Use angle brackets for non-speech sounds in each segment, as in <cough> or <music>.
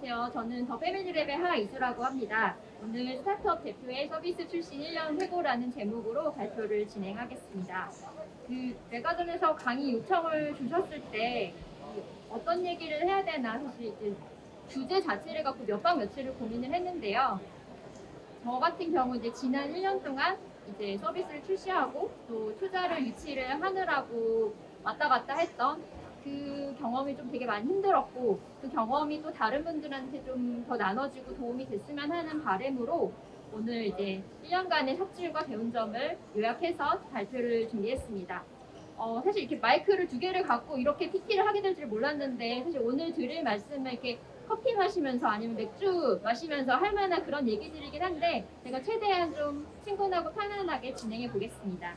안녕하세요. 저는 더 패밀리랩의 하이수라고 합니다. 오늘 스타트업 대표의 서비스 출신 1년 회고라는 제목으로 발표를 진행하겠습니다. 그 메가전에서 강의 요청을 주셨을 때 어떤 얘기를 해야 되나 사실 이제 주제 자체를 갖고 몇 박 며칠을 고민을 했는데요. 저 같은 경우 이제 지난 1년 동안 이제 서비스를 출시하고 또 투자를 유치를 하느라고 왔다 갔다 했던 그 경험이 좀 되게 많이 힘들었고 그 경험이 또 다른 분들한테 좀 더 나눠지고 도움이 됐으면 하는 바람으로 오늘 이제 1년간의 삽질과 배운 점을 요약해서 발표를 준비했습니다. 어, 사실 이렇게 마이크를 두 개를 갖고 이렇게 PT를 하게 될 줄 몰랐는데 사실 오늘 드릴 말씀을 이렇게 커피 마시면서 아니면 맥주 마시면서 할 만한 그런 얘기들이긴 한데 제가 최대한 좀 친근하고 편안하게 진행해 보겠습니다.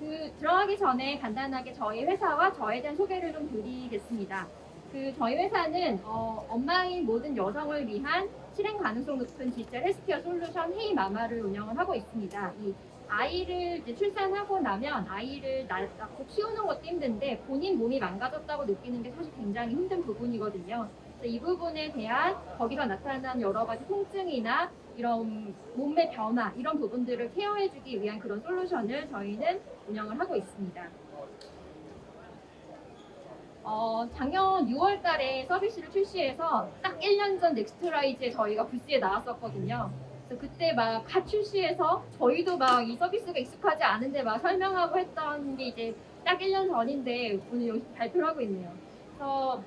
그 들어가기 전에 간단하게 저희 회사와 저에 대한 소개를 좀 드리겠습니다. 그 저희 회사는 어, 엄마인 모든 여성을 위한 실행 가능성 높은 디지털 헬스케어 솔루션 헤이 마마를 운영을 하고 있습니다. 이 아이를 출산하고 나면 아이를 낳고 키우는 것도 힘든데 본인 몸이 망가졌다고 느끼는 게 사실 굉장히 힘든 부분이거든요. 이 부분에 대한 거기서 나타나는 여러 가지 통증이나 이런 몸의 변화 이런 부분들을 케어해주기 위한 그런 솔루션을 저희는 운영을 하고 있습니다. 어, 작년 6월 달에 서비스를 출시해서 딱 1년 전 넥스트라이즈에 저희가 부스에 나왔었거든요. 그래서 그때 막 갓 출시해서 저희도 막 이 서비스가 익숙하지 않은데 막 설명하고 했던 게 이제 딱 1년 전인데 오늘 여기서 발표를 하고 있네요. 그래서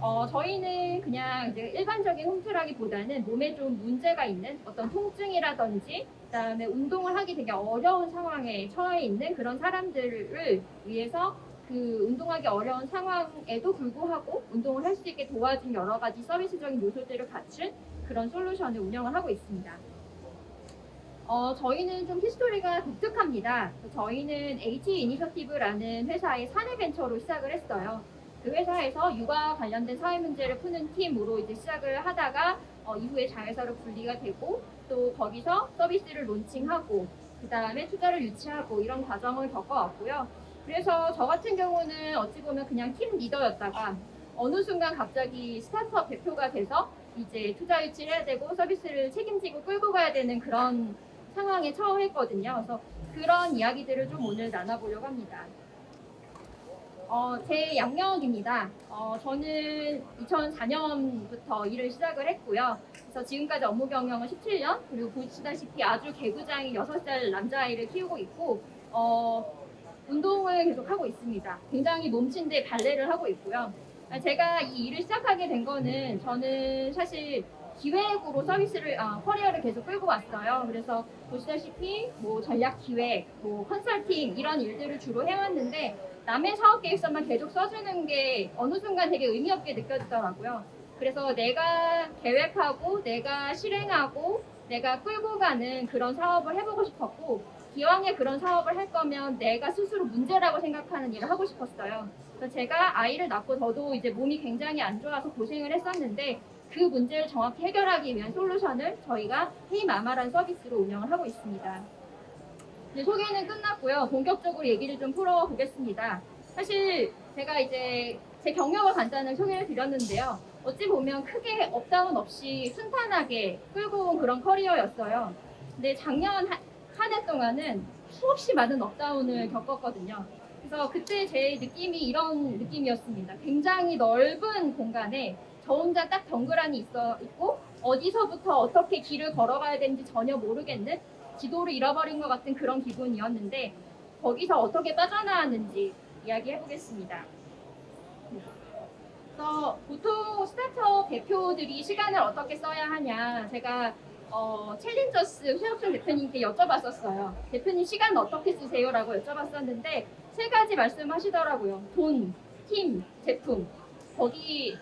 어, 저희는 그냥 이제 일반적인 홈트라기보다는 몸에 좀 문제가 있는 어떤 통증이라든지 그다음에 운동을 하기 되게 어려운 상황에 처해 있는 그런 사람들을 위해서 그 운동하기 어려운 상황에도 불구하고 운동을 할 수 있게 도와준 여러 가지 서비스적인 요소들을 갖춘 그런 솔루션을 운영을 하고 있습니다. 어, 저희는 좀 히스토리가 독특합니다. 저희는 H 이니셔티브라는 회사의 사내 벤처로 시작을 했어요. 그 회사에서 육아 관련된 사회 문제를 푸는 팀으로 이제 시작을 하다가 어, 이후에 자회사로 분리가 되고 또 거기서 서비스를 론칭하고 그 다음에 투자를 유치하고 이런 과정을 겪어왔고요. 그래서 저 같은 경우는 어찌 보면 그냥 팀 리더였다가 어느 순간 갑자기 스타트업 대표가 돼서 이제 투자 유치를 해야 되고 서비스를 책임지고 끌고 가야 되는 그런 상황에 처했거든요. 그래서 그런 이야기들을 좀 오늘 나눠보려고 합니다. 어, 제 양력입니다. 어, 저는 2004년부터 일을 시작을 했고요. 그래서 지금까지 업무 경력은 17년, 그리고 보시다시피 아주 개구장이 6살 남자아이를 키우고 있고, 어, 운동을 계속 하고 있습니다. 굉장히 몸친데 발레를 하고 있고요. 아, 제가 이 일을 시작하게 된 거는 저는 사실 기획으로 서비스를 아, 커리어를 계속 끌고 왔어요. 그래서 보시다시피 뭐 전략 기획, 뭐 컨설팅 이런 일들을 주로 해왔는데 남의 사업 계획서만 계속 써주는 게 어느 순간 되게 의미 없게 느껴지더라고요. 그래서 내가 계획하고 내가 실행하고 내가 끌고 가는 그런 사업을 해보고 싶었고 기왕에 그런 사업을 할 거면 내가 스스로 문제라고 생각하는 일을 하고 싶었어요. 그래서 제가 아이를 낳고 저도 이제 몸이 굉장히 안 좋아서 고생을 했었는데 그 문제를 정확히 해결하기 위한 솔루션을 저희가 헤이마마라는 서비스로 운영을 하고 있습니다. 이제 소개는 끝났고요. 본격적으로 얘기를 좀 풀어보겠습니다. 사실 제가 이제 제 경력을 간단히 소개를 드렸는데요. 어찌 보면 크게 업다운 없이 순탄하게 끌고 온 그런 커리어였어요. 근데 작년 한 해 동안은 수없이 많은 업다운을 겪었거든요. 그래서 그때 제 느낌이 이런 느낌이었습니다. 굉장히 넓은 공간에 저 혼자 딱 덩그라니 있어 있고 어디서부터 어떻게 길을 걸어가야 되는지 전혀 모르겠는 지도를 잃어버린 것 같은 그런 기분이었는데 거기서 어떻게 빠져나왔는지 이야기해 보겠습니다. 그래서 보통 스타트업 대표들이 시간을 어떻게 써야 하냐 제가 어, 챌린저스 최혁준 대표님께 여쭤봤었어요. 대표님 시간 어떻게 쓰세요?라고 여쭤봤었는데 세 가지 말씀하시더라고요. 돈, 팀, 제품. 거기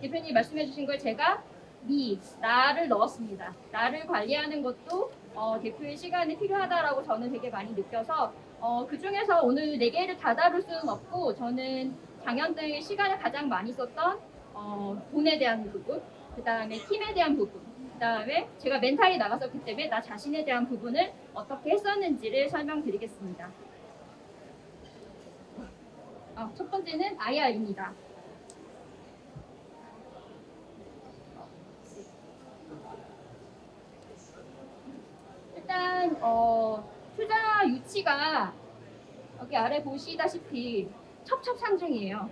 대표님 말씀해 주신 걸 제가 미, 나를 넣었습니다. 나를 관리하는 것도 어, 대표의 시간이 필요하다라고 저는 되게 많이 느껴서 어, 그 중에서 오늘 네 개를 다 다룰 수는 없고 저는 작년 때 시간을 가장 많이 썼던 어, 돈에 대한 부분, 그 다음에 팀에 대한 부분, 그 다음에 제가 멘탈이 나갔었기 때문에 나 자신에 대한 부분을 어떻게 했었는지를 설명드리겠습니다. 어, 첫 번째는 IR입니다. 일단은 어, 투자 유치가 여기 아래 보시다시피 첩첩산중이에요.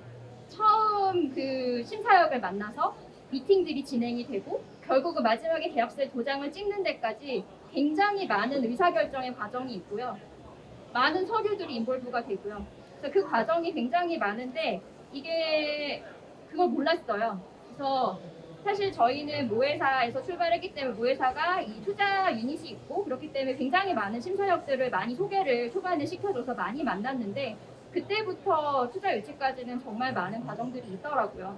처음 그 심사역을 만나서 미팅들이 진행이 되고 결국은 마지막에 계약서에 도장을 찍는 데까지 굉장히 많은 의사결정의 과정이 있고요. 많은 서류들이 인볼브가 되고요. 그래서 그 과정이 굉장히 많은데 이게 그걸 몰랐어요. 그래서 사실 저희는 모회사에서 출발했기 때문에 모회사가 이 투자 유닛이 있고 그렇기 때문에 굉장히 많은 심사역들을 많이 소개를 초반에 시켜줘서 많이 만났는데 그때부터 투자 유치까지는 정말 많은 과정들이 있더라고요.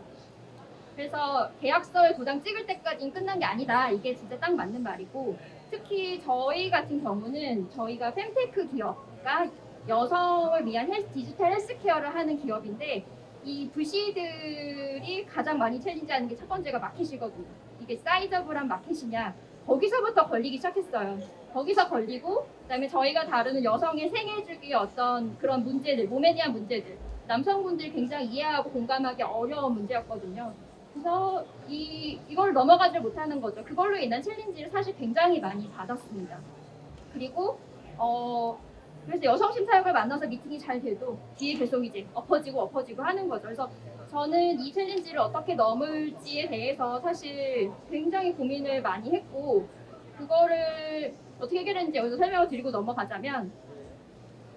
그래서 계약서에 도장 찍을 때까지는 끝난 게 아니다. 이게 진짜 딱 맞는 말이고 특히 저희 같은 경우는 저희가 fem테크 기업가 여성을 위한 헬스, 디지털 헬스케어를 하는 기업인데 이 부시들이 가장 많이 챌린지하는 게 첫 번째가 마켓이거든요. 이게 사이저블한 마켓이냐 거기서부터 걸리기 시작했어요. 거기서 걸리고 그다음에 저희가 다루는 여성의 생애 주기의 어떤 그런 문제들, 몸에 대한 문제들, 남성분들이 굉장히 이해하고 공감하기 어려운 문제였거든요. 그래서 이 이걸 넘어가지 못하는 거죠. 그걸로 인한 챌린지를 사실 굉장히 많이 받았습니다. 그리고 어 그래서 여성 심사역을 만나서 미팅이 잘 돼도 뒤에 계속 이제 엎어지고 엎어지고 하는 거죠. 그래서 저는 이 챌린지를 어떻게 넘을지에 대해서 사실 굉장히 고민을 많이 했고 그거를 어떻게 해결했는지 여기서 설명을 드리고 넘어가자면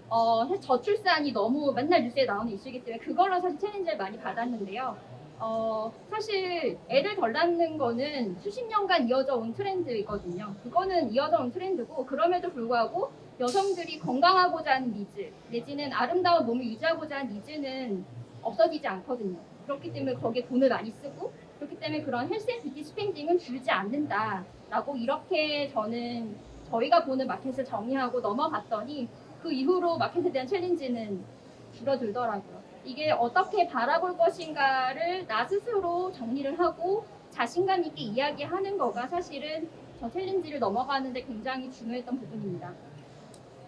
어, 저출산이 너무 맨날 뉴스에 나오는 이슈이기 때문에 그걸로 사실 챌린지를 많이 받았는데요. 어, 사실 애를 덜 낳는 거는 수십 년간 이어져 온 트렌드이거든요. 그거는 이어져 온 트렌드고 그럼에도 불구하고 여성들이 건강하고자 하는 니즈 내지는 아름다운 몸을 유지하고자 하는 니즈는 없어지지 않거든요. 그렇기 때문에 거기에 돈을 많이 쓰고 그렇기 때문에 그런 헬스 앤 뷰티 스펜딩은 줄지 않는다라고 이렇게 저는 저희가 보는 마켓을 정리하고 넘어갔더니 그 이후로 마켓에 대한 챌린지는 줄어들더라고요. 이게 어떻게 바라볼 것인가를 나 스스로 정리를 하고 자신감 있게 이야기하는 거가 사실은 저 챌린지를 넘어가는데 굉장히 중요했던 부분입니다.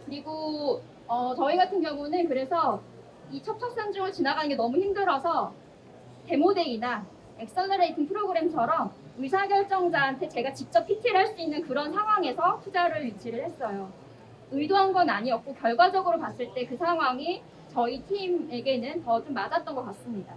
그리고 어, 저희 같은 경우는 그래서 이 첩첩산 중을 지나가는 게 너무 힘들어서 데모데이나 엑셀러레이팅 프로그램처럼 의사결정자한테 제가 직접 PT를 할 수 있는 그런 상황에서 투자를 유치를 했어요. 의도한 건 아니었고 결과적으로 봤을 때 그 상황이 저희 팀에게는 더 좀 맞았던 것 같습니다.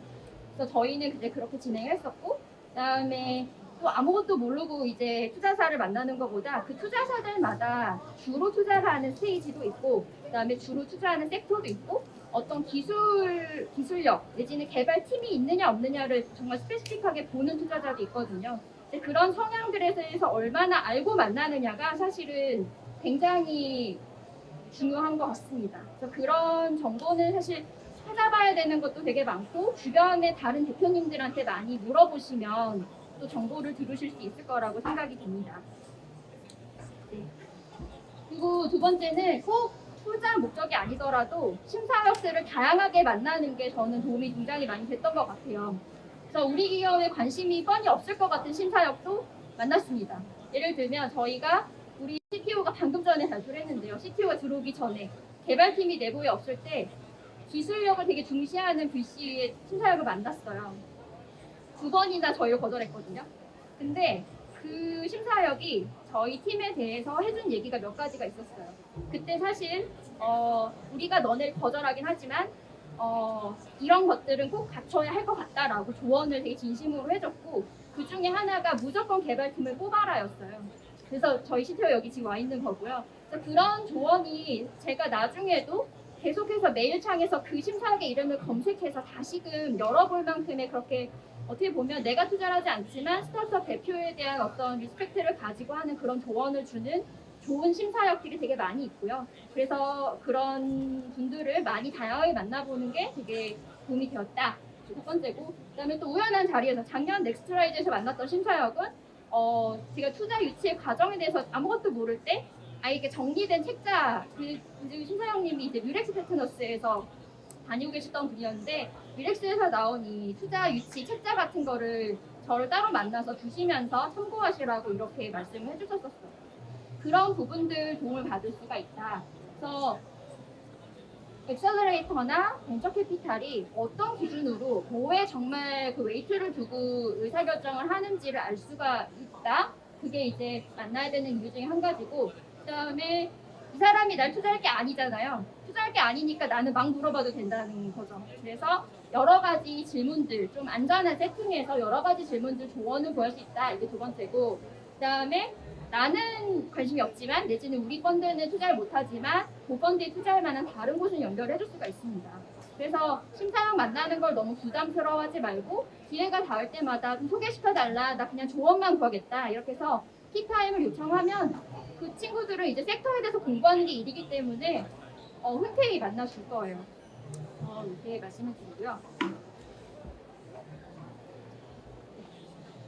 그래서 저희는 이제 그렇게 진행했었고 그다음에 또 아무것도 모르고 이제 투자사를 만나는 것보다 그 투자사들마다 주로 투자를 하는 스테이지도 있고 그다음에 주로 투자하는 섹터도 있고 어떤 기술 기술력 내지는 개발 팀이 있느냐 없느냐를 정말 스페시픽하게 보는 투자자도 있거든요. 그런 성향들에 대해서 얼마나 알고 만나느냐가 사실은 굉장히 중요한 것 같습니다. 그래서 그런 정보는 사실 찾아봐야 되는 것도 되게 많고 주변의 다른 대표님들한테 많이 물어보시면 또 정보를 들으실 수 있을 거라고 생각이 됩니다. 네. 그리고 두 번째는 꼭 투자 목적이 아니더라도 심사역들을 다양하게 만나는 게 저는 도움이 굉장히 많이 됐던 것 같아요. 그래서 우리 기업에 관심이 뻔히 없을 것 같은 심사역도 만났습니다. 예를 들면 저희가 우리 CTO가 방금 전에 발표를 했는데요. CTO가 들어오기 전에 개발팀이 내부에 없을 때 기술력을 되게 중시하는 VC의 심사역을 만났어요. 두 번이나 저희를 거절했거든요. 근데 그 심사역이 저희 팀에 대해서 해준 얘기가 몇 가지가 있었어요. 그때 사실 어, 우리가 너네를 거절하긴 하지만 어, 이런 것들은 꼭 갖춰야 할 것 같다라고 조언을 되게 진심으로 해줬고 그 중에 하나가 무조건 개발팀을 뽑아라였어요. 그래서 저희 CTO 여기 지금 와 있는 거고요. 그런 조언이 제가 나중에도 계속해서 메일창에서 그 심사역의 이름을 검색해서 다시금 열어볼 만큼의 그렇게 어떻게 보면 내가 투자를 하지 않지만 스타트업 대표에 대한 어떤 리스펙트를 가지고 하는 그런 조언을 주는 좋은 심사역들이 되게 많이 있고요. 그래서 그런 분들을 많이 다양하게 만나보는 게 되게 도움이 되었다. 첫 번째고, 그 다음에 또 우연한 자리에서 작년 넥스트라이즈에서 만났던 심사역은 어, 제가 투자 유치의 과정에 대해서 아무것도 모를 때, 아 이게 정리된 책자, 그, 그 심사역님이 이제 뮤렉스 패트너스에서 다니고 계셨던 분이었는데 뮤렉스에서 나온 이 투자 유치 책자 같은 거를 저를 따로 만나서 주시면서 참고하시라고 이렇게 말씀을 해주셨었어요. 그런 부분들 도움을 받을 수가 있다. 그래서 엑셀러레이터나 벤처 캐피탈이 어떤 기준으로 뭐에 정말 그 웨이트를 두고 의사결정을 하는지를 알 수가 있다. 그게 이제 만나야 되는 이유 중에 한 가지고 그 다음에 이 사람이 날 투자할 게 아니잖아요. 투자할 게 아니니까 나는 막 물어봐도 된다는 거죠. 그래서 여러 가지 질문들, 좀 안전한 세팅에서 여러 가지 질문들 조언을 구할 수 있다. 이게 두 번째고, 그 다음에 나는 관심이 없지만 내지는 우리 펀드는 투자를 못하지만 그 펀드에 투자할 만한 다른 곳은 연결해 줄 수가 있습니다. 그래서 심사랑 만나는 걸 너무 부담스러워하지 말고 기회가 닿을 때마다 좀 소개시켜 달라 나 그냥 조언만 구하겠다 이렇게 해서 티타임을 요청하면 그 친구들은 이제 섹터에 대해서 공부하는 게 일이기 때문에 어, 흔쾌히 만나줄 거예요. 어, 이렇게 말씀을 드리고요.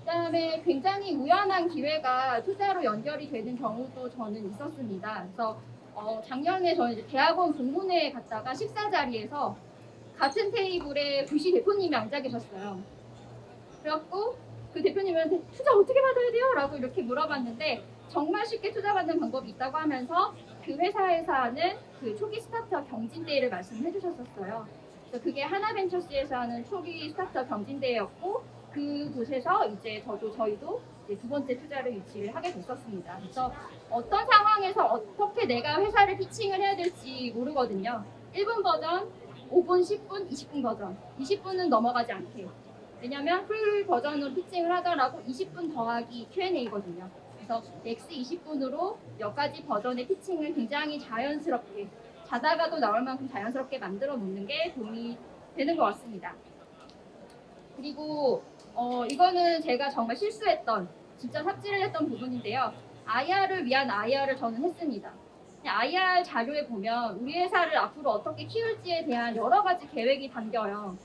그다음에 굉장히 우연한 기회가 투자로 연결이 되는 경우도 저는 있었습니다. 그래서 어, 작년에 저는 대학원 공문회에 갔다가 식사 자리에서 같은 테이블에 부시 대표님이 앉아 계셨어요. 그래갖고 그 대표님한테 투자 어떻게 받아야 돼요? 라고 이렇게 물어봤는데 정말 쉽게 투자 받는 방법이 있다고 하면서 그 회사에서 하는 그 초기 스타트업 경진대회를 말씀해 주셨었어요. 그래서 그게 하나벤처스에서 하는 초기 스타트업 경진대회였고 그곳에서 이제 저도 저희도 이제 두 번째 투자를 유치를 하게 됐었습니다. 그래서 어떤 상황에서 어떻게 내가 회사를 피칭을 해야 될지 모르거든요. 1분 버전, 5분, 10분, 20분 버전. 20분은 넘어가지 않게. 왜냐면 풀 버전으로 피칭을 하더라도 20분 더하기 Q&A거든요. 그래서 넥스 20분으로 몇 가지 버전의 피칭을 굉장히 자연스럽게 자다가도 나올 만큼 자연스럽게 만들어 놓는 게 도움이 되는 것 같습니다. 그리고 어, 이거는 제가 정말 실수했던 진짜 삽질을 했던 부분인데요. IR을 위한 IR을 저는 했습니다. IR 자료에 보면 우리 회사를 앞으로 어떻게 키울지에 대한 여러 가지 계획이 담겨요.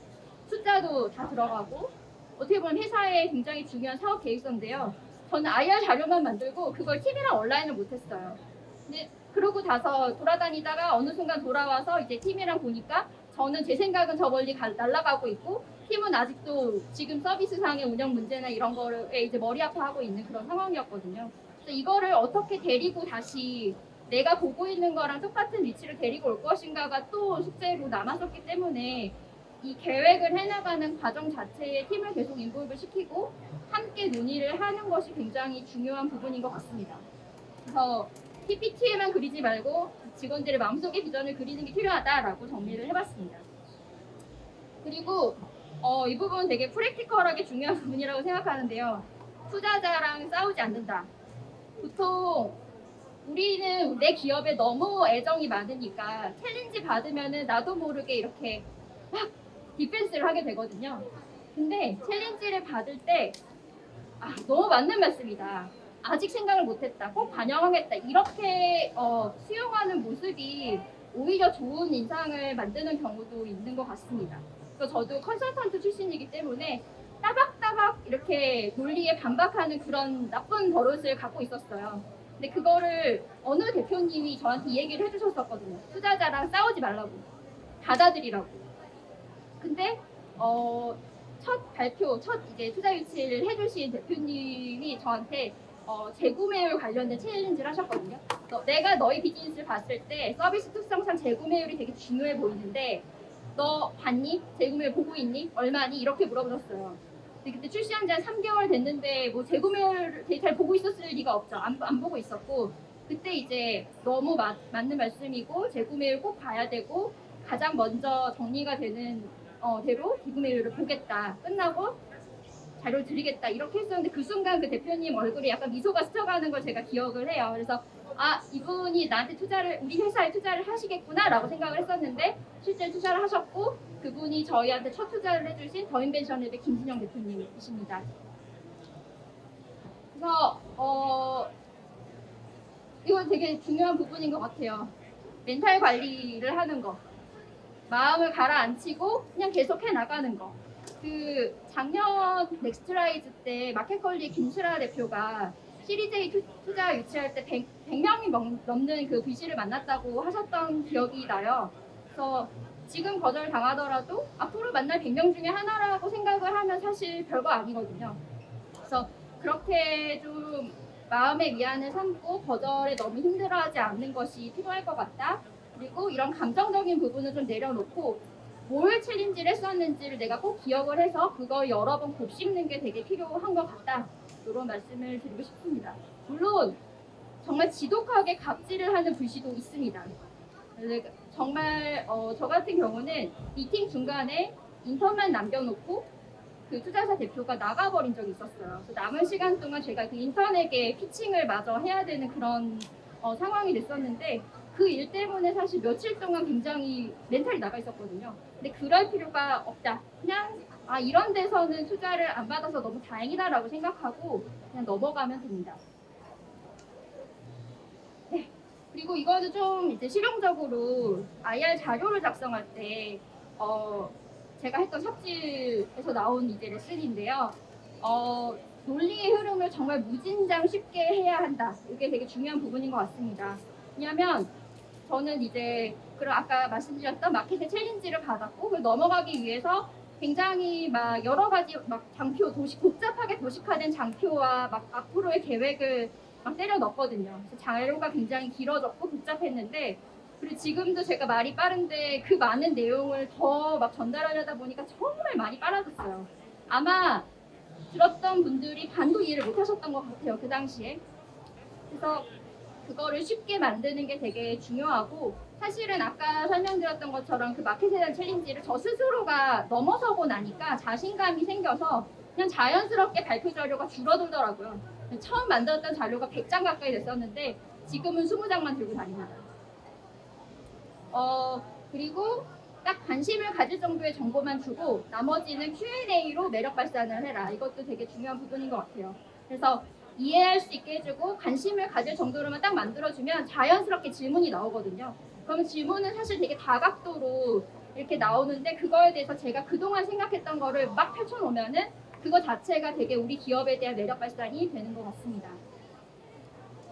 숫자도 다 들어가고 어떻게 보면 회사의 굉장히 중요한 사업 계획서인데요. 저는 IR 자료만 만들고 그걸 팀이랑 온라인을 못했어요. 근데 그러고 나서 돌아다니다가 어느 순간 돌아와서 이제 팀이랑 보니까 저는 제 생각은 저 멀리 가- 날아가고 있고 팀은 아직도 지금 서비스상의 운영 문제나 이런 거에 이제 머리 아파하고 있는 그런 상황이었거든요. 그래서 이거를 어떻게 데리고 다시 내가 보고 있는 거랑 똑같은 위치를 데리고 올 것인가가 또 숙제로 남았었기 때문에 이 계획을 해나가는 과정 자체에 팀을 계속 인볼브 시키고 함께 논의를 하는 것이 굉장히 중요한 부분인 것 같습니다. 그래서 PPT에만 그리지 말고 직원들의 마음속의 비전을 그리는 게 필요하다라고 정리를 해봤습니다. 그리고 어, 이 부분 되게 프랙티컬하게 중요한 <laughs> 부분이라고 생각하는데요. 투자자랑 싸우지 않는다. 보통 우리는 내 기업에 너무 애정이 많으니까 챌린지 받으면은 나도 모르게 이렇게 막 디펜스를 하게 되거든요. 근데 챌린지를 받을 때 아, 너무 맞는 말씀이다. 아직 생각을 못했다. 꼭 반영하겠다. 이렇게 어, 수용하는 모습이 오히려 좋은 인상을 만드는 경우도 있는 것 같습니다. 그래서 저도 컨설턴트 출신이기 때문에 따박따박 이렇게 논리에 반박하는 그런 나쁜 버릇을 갖고 있었어요. 근데 그거를 어느 대표님이 저한테 이 얘기를 해주셨었거든요. 투자자랑 싸우지 말라고. 받아들이라고. 근데 어, 첫 발표, 첫 이제 투자 유치를 해주신 대표님이 저한테 어, 재구매율 관련된 챌린지를 하셨거든요. 그래서 내가 너희 비즈니스를 봤을 때 서비스 특성상 재구매율이 되게 중요해 보이는데 너 봤니? 재구매율 보고 있니? 얼마니? 이렇게 물어보셨어요. 근데 그때 출시한 지 한 3개월 됐는데 뭐 재구매율 되게 잘 보고 있었을 리가 없죠. 안, 안 보고 있었고 그때 이제 너무 맞, 맞는 말씀이고 재구매율 꼭 봐야 되고 가장 먼저 정리가 되는 어, 대로 재구매율을 보겠다. 끝나고 자료를 드리겠다 이렇게 했었는데 그 순간 그 대표님 얼굴에 약간 미소가 스쳐가는 걸 제가 기억을 해요. 그래서 아 이분이 나한테 투자를 우리 회사에 투자를 하시겠구나라고 생각을 했었는데 실제 투자를 하셨고 그분이 저희한테 첫 투자를 해주신 더인벤션랩의 김진영 대표님이십니다. 그래서 어 이건 되게 중요한 부분인 것 같아요. 멘탈 관리를 하는 거, 마음을 가라앉히고 그냥 계속 해 나가는 거. 그 작년 넥스트라이즈 때 마켓컬리 김수라 대표가 시리즈 A 투- 투자 유치할 때 100, 100 명이 넘는 그 VC를 만났다고 하셨던 기억이 나요. 그래서 지금 거절 당하더라도 앞으로 만날 100명 중에 하나라고 생각을 하면 사실 별거 아니거든요. 그래서 그렇게 좀 마음의 위안을 삼고 거절에 너무 힘들어하지 않는 것이 필요할 것 같다. 그리고 이런 감정적인 부분을 좀 내려놓고 뭘 챌린지를 했었는지를 내가 꼭 기억을 해서 그걸 여러 번 곱씹는 게 되게 필요한 것 같다. 이런 말씀을 드리고 싶습니다. 물론 정말 지독하게 갑질을 하는 불씨도 있습니다. 정말 어, 저 같은 경우는 미팅 중간에 인턴만 남겨놓고 그 투자사 대표가 나가버린 적이 있었어요. 그래서 남은 시간 동안 제가 그 인턴에게 피칭을 마저 해야 되는 그런 어, 상황이 됐었는데 그 일 때문에 사실 며칠 동안 굉장히 멘탈이 나가 있었거든요. 근데 그럴 필요가 없다. 그냥 아 이런 데서는 투자를 안 받아서 너무 다행이다라고 생각하고 그냥 넘어가면 됩니다. 네. 그리고 이거는 좀 이제 실용적으로 IR 자료를 작성할 때 어, 제가 했던 삽질에서 나온 이제 레슨인데요. 어, 논리의 흐름을 정말 무진장 쉽게 해야 한다. 이게 되게 중요한 부분인 것 같습니다. 왜냐하면 저는 이제 그런 아까 말씀드렸던 마켓의 챌린지를 받았고 그걸 넘어가기 위해서 굉장히 막 여러 가지 막 장표 도식 복잡하게 도식화된 장표와 막 앞으로의 계획을 막 때려 넣었거든요. 자료가 굉장히 길어졌고 복잡했는데 그리고 지금도 제가 말이 빠른데 그 많은 내용을 더 막 전달하려다 보니까 정말 많이 빨라졌어요. 아마 들었던 분들이 반도 이해를 못 하셨던 것 같아요. 그 당시에. 그래서 그거를 쉽게 만드는 게 되게 중요하고 사실은 아까 설명드렸던 것처럼 그 마켓에 대한 챌린지를 저 스스로가 넘어서고 나니까 자신감이 생겨서 그냥 자연스럽게 발표 자료가 줄어들더라고요. 처음 만들었던 자료가 100장 가까이 됐었는데 지금은 20장만 들고 다닙니다. 어, 그리고 딱 관심을 가질 정도의 정보만 주고 나머지는 Q&A로 매력 발산을 해라. 이것도 되게 중요한 부분인 것 같아요. 그래서 이해할 수 있게 해주고 관심을 가질 정도로만 딱 만들어주면 자연스럽게 질문이 나오거든요. 그러면 질문은 사실 되게 다각도로 이렇게 나오는데 그거에 대해서 제가 그동안 생각했던 거를 막 펼쳐놓으면은 그거 자체가 되게 우리 기업에 대한 매력 발산이 되는 것 같습니다.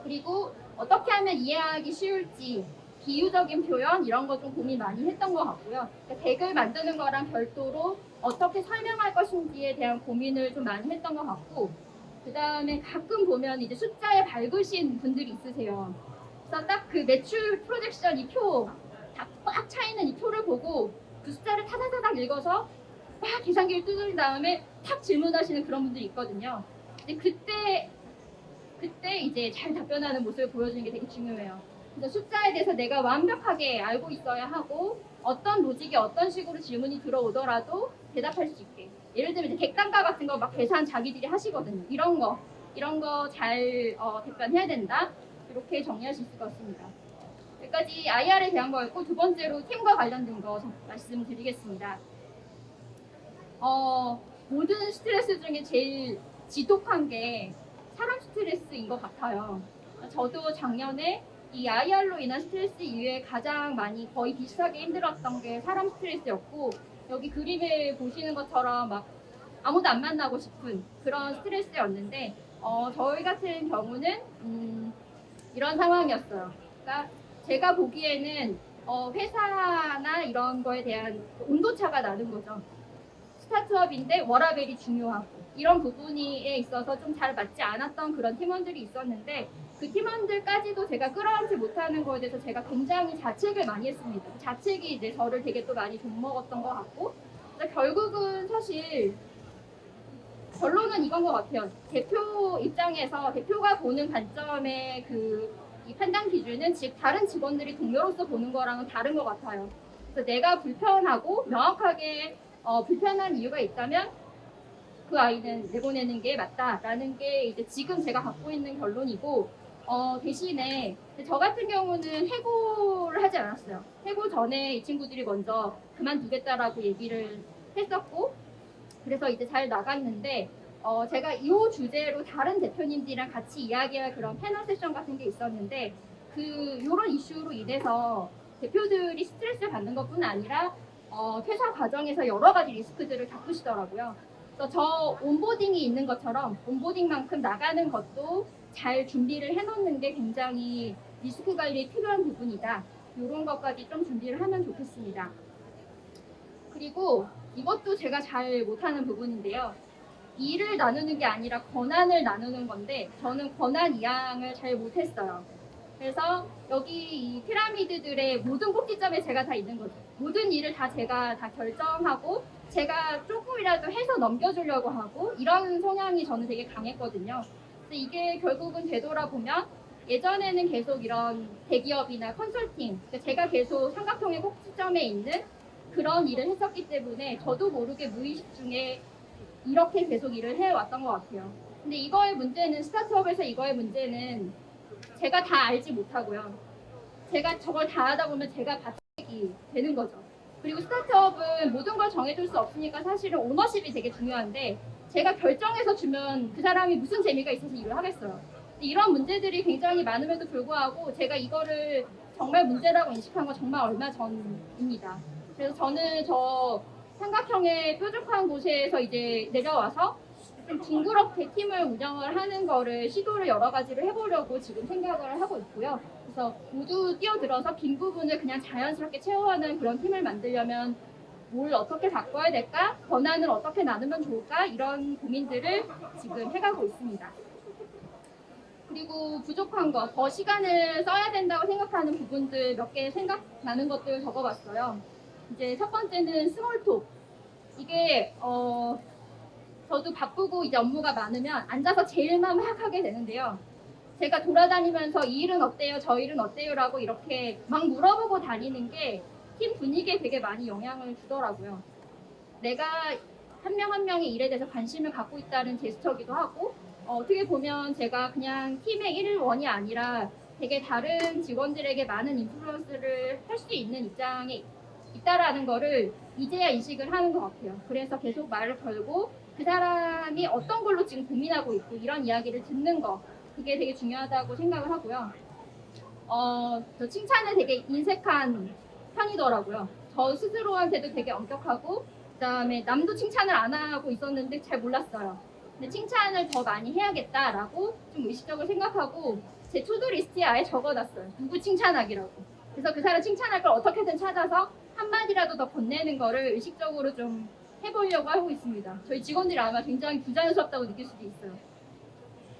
그리고 어떻게 하면 이해하기 쉬울지 비유적인 표현 이런 거 좀 고민 많이 했던 것 같고요. 그러니까 덱을 만드는 거랑 별도로 어떻게 설명할 것인지에 대한 고민을 좀 많이 했던 것 같고 그 다음에 가끔 보면 이제 숫자에 밝으신 분들이 있으세요. 그래서 딱 그 매출 프로젝션 이 표, 다 꽉차 있는 이 표를 보고 그 숫자를 타다다닥 읽어서 막 계산기를 두드린 다음에 탁 질문하시는 그런 분들이 있거든요. 근데 그때 그때 이제 잘 답변하는 모습을 보여주는 게 되게 중요해요. 그래서 숫자에 대해서 내가 완벽하게 알고 있어야 하고 어떤 로직이 어떤 식으로 질문이 들어오더라도 대답할 수 있게. 예를 들면 객단가 같은 거 막 계산 자기들이 하시거든요. 이런 거 이런 거 잘 어, 답변해야 된다. 이렇게 정리할 수 같습니다. 여기까지 IR에 대한 거였고 두 번째로 팀과 관련된 거 말씀드리겠습니다. 어, 모든 스트레스 중에 제일 지독한 게 사람 스트레스인 것 같아요. 저도 작년에 이 IR로 인한 스트레스 이외에 가장 많이 거의 비슷하게 힘들었던 게 사람 스트레스였고 여기 그림에 보시는 것처럼 막 아무도 안 만나고 싶은 그런 스트레스였는데 어, 저희 같은 경우는 음, 이런 상황이었어요. 그러니까 제가 보기에는 어, 회사나 이런 거에 대한 온도차가 나는 거죠. 스타트업인데 워라벨이 중요하고 이런 부분에 있어서 좀 잘 맞지 않았던 그런 팀원들이 있었는데 그 팀원들까지도 제가 끌어안지 못하는 거에 대해서 제가 굉장히 자책을 많이 했습니다. 그 자책이 이제 저를 되게 또 많이 좀먹었던 것 같고 결국은 사실 결론은 이건 것 같아요. 대표 입장에서 대표가 보는 관점의 그 이 판단 기준은 즉 다른 직원들이 동료로서 보는 거랑은 다른 것 같아요. 그래서 내가 불편하고 명확하게 어, 불편한 이유가 있다면 그 아이는 내보내는 게 맞다라는 게 이제 지금 제가 갖고 있는 결론이고 어, 대신에 저 같은 경우는 해고를 하지 않았어요. 해고 전에 이 친구들이 먼저 그만두겠다라고 얘기를 했었고 그래서 이제 잘 나갔는데 어, 제가 이 주제로 다른 대표님들이랑 같이 이야기할 그런 패널 세션 같은 게 있었는데 그 이런 이슈로 인해서 대표들이 스트레스를 받는 것뿐 아니라 어, 퇴사 과정에서 여러 가지 리스크들을 겪으시더라고요. 저 온보딩이 있는 것처럼 온보딩만큼 나가는 것도 잘 준비를 해놓는 게 굉장히 리스크 관리에 필요한 부분이다. 이런 것까지 좀 준비를 하면 좋겠습니다. 그리고 이것도 제가 잘 못하는 부분인데요. 일을 나누는 게 아니라 권한을 나누는 건데 저는 권한 이양을 잘 못했어요. 그래서 여기 이 피라미드들의 모든 꼭지점에 제가 다 있는 거죠. 모든 일을 다 제가 다 결정하고 제가 조금이라도 해서 넘겨주려고 하고 이런 성향이 저는 되게 강했거든요. 이게 결국은 되돌아보면 예전에는 계속 이런 대기업이나 컨설팅, 그러니까 제가 계속 삼각형의 꼭지점에 있는 그런 일을 했었기 때문에 저도 모르게 무의식 중에 이렇게 계속 일을 해왔던 것 같아요. 근데 이거의 문제는 스타트업에서 이거의 문제는 제가 다 알지 못하고요. 제가 저걸 다 하다 보면 제가 바짝이 되는 거죠. 그리고 스타트업은 모든 걸 정해줄 수 없으니까 사실은 오너십이 되게 중요한데 제가 결정해서 주면 그 사람이 무슨 재미가 있어서 일을 하겠어요. 이런 문제들이 굉장히 많음에도 불구하고 제가 이거를 정말 문제라고 인식한 건 정말 얼마 전입니다. 그래서 저는 저 삼각형의 뾰족한 곳에서 이제 내려와서 좀 둥그렇게 팀을 운영을 하는 거를 시도를 여러 가지를 해보려고 지금 생각을 하고 있고요. 그래서 모두 뛰어들어서 빈 부분을 그냥 자연스럽게 채워가는 그런 팀을 만들려면 뭘 어떻게 바꿔야 될까? 권한을 어떻게 나누면 좋을까? 이런 고민들을 지금 해가고 있습니다. 그리고 부족한 거, 더 시간을 써야 된다고 생각하는 부분들 몇 개 생각나는 것들 적어봤어요. 이제 첫 번째는 스몰톡. 이게 어 저도 바쁘고 이제 업무가 많으면 앉아서 제일만 막 하게 되는데요. 제가 돌아다니면서 이 일은 어때요? 저 일은 어때요?라고 이렇게 막 물어보고 다니는 게 팀 분위기에 되게 많이 영향을 주더라고요. 내가 한 명 한 명의 일에 대해서 관심을 갖고 있다는 제스처기도 하고 어, 어떻게 보면 제가 그냥 팀의 일원이 아니라 되게 다른 직원들에게 많은 인플루언스를 할 수 있는 입장에 있다라는 거를 이제야 인식을 하는 것 같아요. 그래서 계속 말을 걸고 그 사람이 어떤 걸로 지금 고민하고 있고 이런 이야기를 듣는 거 그게 되게 중요하다고 생각을 하고요. 어, 저 칭찬을 되게 인색한 편이더라고요. 저 스스로한테도 되게 엄격하고 그다음에 남도 칭찬을 안 하고 있었는데 잘 몰랐어요. 근데 칭찬을 더 많이 해야겠다라고 좀 의식적으로 생각하고 제 투두 리스트에 아예 적어놨어요. 누구 칭찬하기라고. 그래서 그 사람 칭찬할 걸 어떻게든 찾아서 한마디라도 더 건네는 거를 의식적으로 좀 해보려고 하고 있습니다. 저희 직원들이 아마 굉장히 부자연스럽다고 느낄 수도 있어요.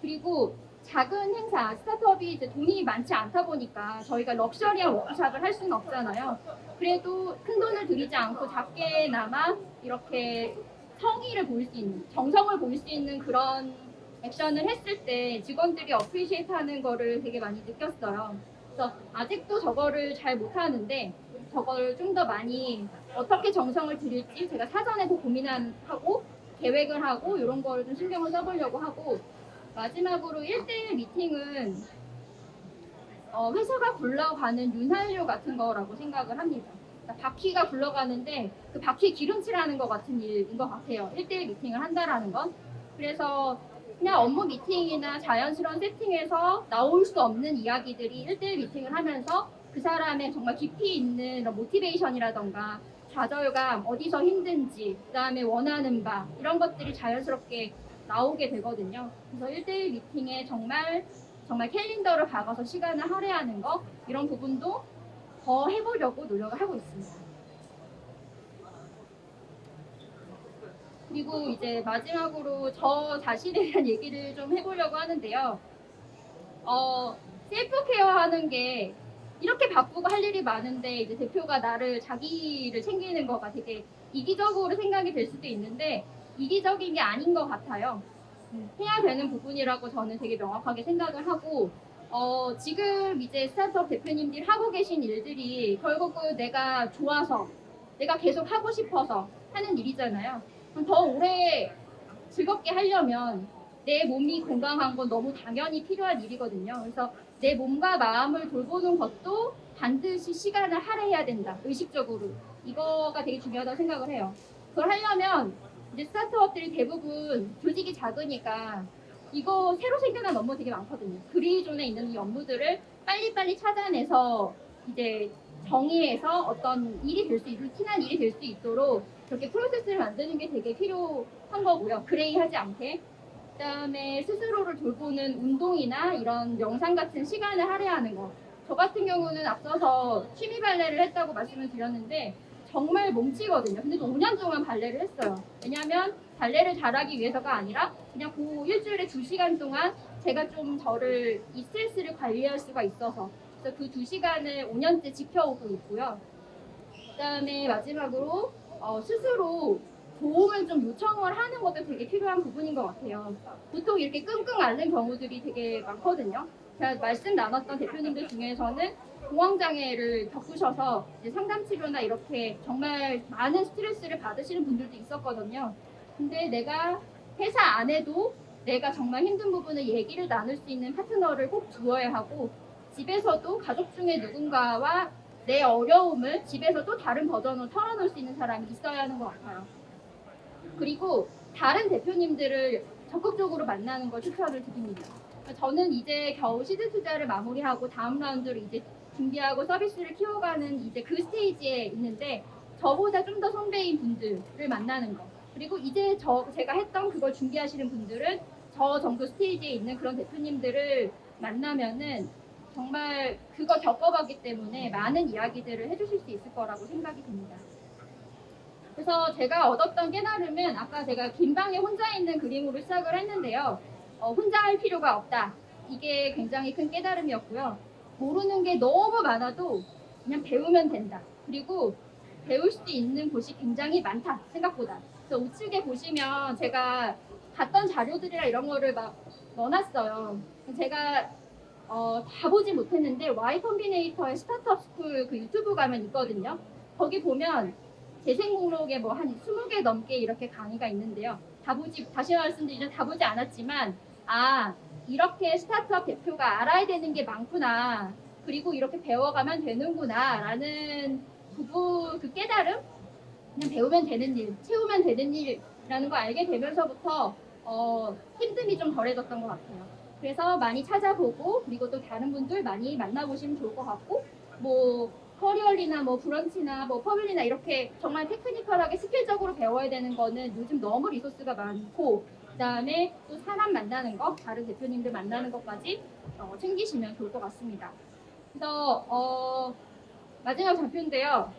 그리고 작은 행사, 스타트업이 이제 돈이 많지 않다 보니까 저희가 럭셔리한 워크샵을 할 수는 없잖아요. 그래도 큰 돈을 들이지 않고 작게나마 이렇게 성의를 보일 수 있는, 정성을 보일 수 있는 그런 액션을 했을 때 직원들이 어프리시에이트 하는 거를 되게 많이 느꼈어요. 그래서 아직도 저거를 잘 못하는데 저걸 좀 더 많이 어떻게 정성을 들일지 제가 사전에 도 고민하고 계획을 하고 이런 거를 좀 신경을 써보려고 하고 마지막으로 1대1 미팅은 어, 회사가 굴러가는 윤활유 같은 거라고 생각을 합니다. 그러니까 바퀴가 굴러가는데 그 바퀴 기름칠하는 것 같은 일인 것 같아요. 1대1 미팅을 한다라는 건. 그래서 그냥 업무 미팅이나 자연스러운 세팅에서 나올 수 없는 이야기들이 1대1 미팅을 하면서 그 사람의 정말 깊이 있는 모티베이션이라던가 좌절감, 어디서 힘든지, 그 다음에 원하는 바, 이런 것들이 자연스럽게 나오게 되거든요. 그래서 1대1 미팅에 정말 정말 캘린더를 박아서 시간을 할애하는 거 이런 부분도 더 해보려고 노력을 하고 있습니다. 그리고 이제 마지막으로 저 자신에 대한 <laughs> 얘기를 좀 해보려고 하는데요. 어, 셀프 케어 하는 게 이렇게 바쁘고 할 일이 많은데 이제 대표가 나를 자기를 챙기는 거가 되게 이기적으로 생각이 될 수도 있는데 이기적인 게 아닌 것 같아요. 음, 해야 되는 부분이라고 저는 되게 명확하게 생각을 하고 어, 지금 이제 스타트업 대표님들이 하고 계신 일들이 결국은 내가 좋아서 내가 계속 하고 싶어서 하는 일이잖아요. 그럼 더 오래 즐겁게 하려면 내 몸이 건강한 건 너무 당연히 필요한 일이거든요. 그래서 내 몸과 마음을 돌보는 것도 반드시 시간을 할애해야 된다. 의식적으로. 이거가 되게 중요하다고 생각을 해요. 그걸 하려면 이제 스타트업들이 대부분 조직이 작으니까 이거 새로 생겨난 업무 되게 많거든요. 그리존에 있는 이 업무들을 빨리빨리 찾아내서 이제 정의해서 어떤 일이 될 수, 루틴한 일이 될 수 있도록 그렇게 프로세스를 만드는 게 되게 필요한 거고요. 그레이 하지 않게. 그다음에 스스로를 돌보는 운동이나 이런 명상 같은 시간을 할애하는 거. 저 같은 경우는 앞서서 취미 발레를 했다고 말씀을 드렸는데 정말 몸치거든요. 근데 또 5년 동안 발레를 했어요. 왜냐하면 발레를 잘하기 위해서가 아니라 그냥 그 일주일에 2시간 동안 제가 좀 저를 이 스트레스를 관리할 수가 있어서 그래서 그 2시간을 5년째 지켜오고 있고요. 그다음에 마지막으로 어, 스스로 도움을 좀 요청을 하는 것도 되게 필요한 부분인 것 같아요. 보통 이렇게 끙끙 앓는 경우들이 되게 많거든요. 제가 말씀 나눴던 대표님들 중에서는 공황장애를 겪으셔서 상담 치료나 이렇게 정말 많은 스트레스를 받으시는 분들도 있었거든요. 근데 내가 회사 안에도 내가 정말 힘든 부분을 얘기를 나눌 수 있는 파트너를 꼭 두어야 하고 집에서도 가족 중에 누군가와 내 어려움을 집에서 또 다른 버전으로 털어놓을 수 있는 사람이 있어야 하는 것 같아요. 그리고 다른 대표님들을 적극적으로 만나는 걸 추천을 드립니다. 저는 이제 겨우 시드 투자를 마무리하고 다음 라운드로 이제 준비하고 서비스를 키워가는 이제 그 스테이지에 있는데 저보다 좀 더 선배인 분들을 만나는 거. 그리고 이제 저 제가 했던 그걸 준비하시는 분들은 저 정도 스테이지에 있는 그런 대표님들을 만나면은 정말 그거 겪어봤기 때문에 많은 이야기들을 해주실 수 있을 거라고 생각이 듭니다. 그래서 제가 얻었던 깨달음은 아까 제가 긴 방에 혼자 있는 그림으로 시작을 했는데요. 어, 혼자 할 필요가 없다. 이게 굉장히 큰 깨달음이었고요. 모르는 게 너무 많아도 그냥 배우면 된다. 그리고 배울 수 있는 곳이 굉장히 많다. 생각보다. 그래서 우측에 보시면 제가 봤던 자료들이랑 이런 거를 막 넣어놨어요. 제가 어, 다 보지 못했는데 Y 컴비네이터의 스타트업 스쿨 그 유튜브 가면 있거든요. 거기 보면 재생 목록에 뭐 한 20개 넘게 이렇게 강의가 있는데요. 다 보지 다시 말씀드리면 다 보지 않았지만 아 이렇게 스타트업 대표가 알아야 되는 게 많구나. 그리고 이렇게 배워가면 되는구나 라는 부분 그 깨달음 그냥 배우면 되는 일, 채우면 되는 일이라는 걸 알게 되면서부터 어, 힘듦이 좀 덜해졌던 것 같아요. 그래서 많이 찾아보고 그리고 또 다른 분들 많이 만나보시면 좋을 것 같고 뭐 커리얼리나 뭐 브런치나 뭐 퍼블리나 이렇게 정말 테크니컬하게 스킬적으로 배워야 되는 거는 요즘 너무 리소스가 많고 그다음에 또 사람 만나는 거 다른 대표님들 만나는 것까지 어, 챙기시면 좋을 것 같습니다. 그래서 어, 마지막 발표인데요.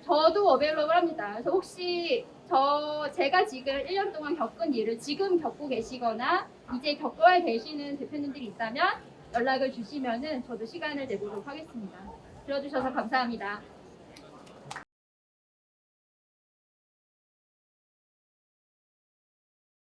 저도 어벨러블 합니다. 그래서 혹시 저 제가 지금 1년 동안 겪은 일을 지금 겪고 계시거나 이제 겪어야 되시는 대표님들이 있다면 연락을 주시면은 저도 시간을 내보도록 하겠습니다. 들어주셔서 감사합니다.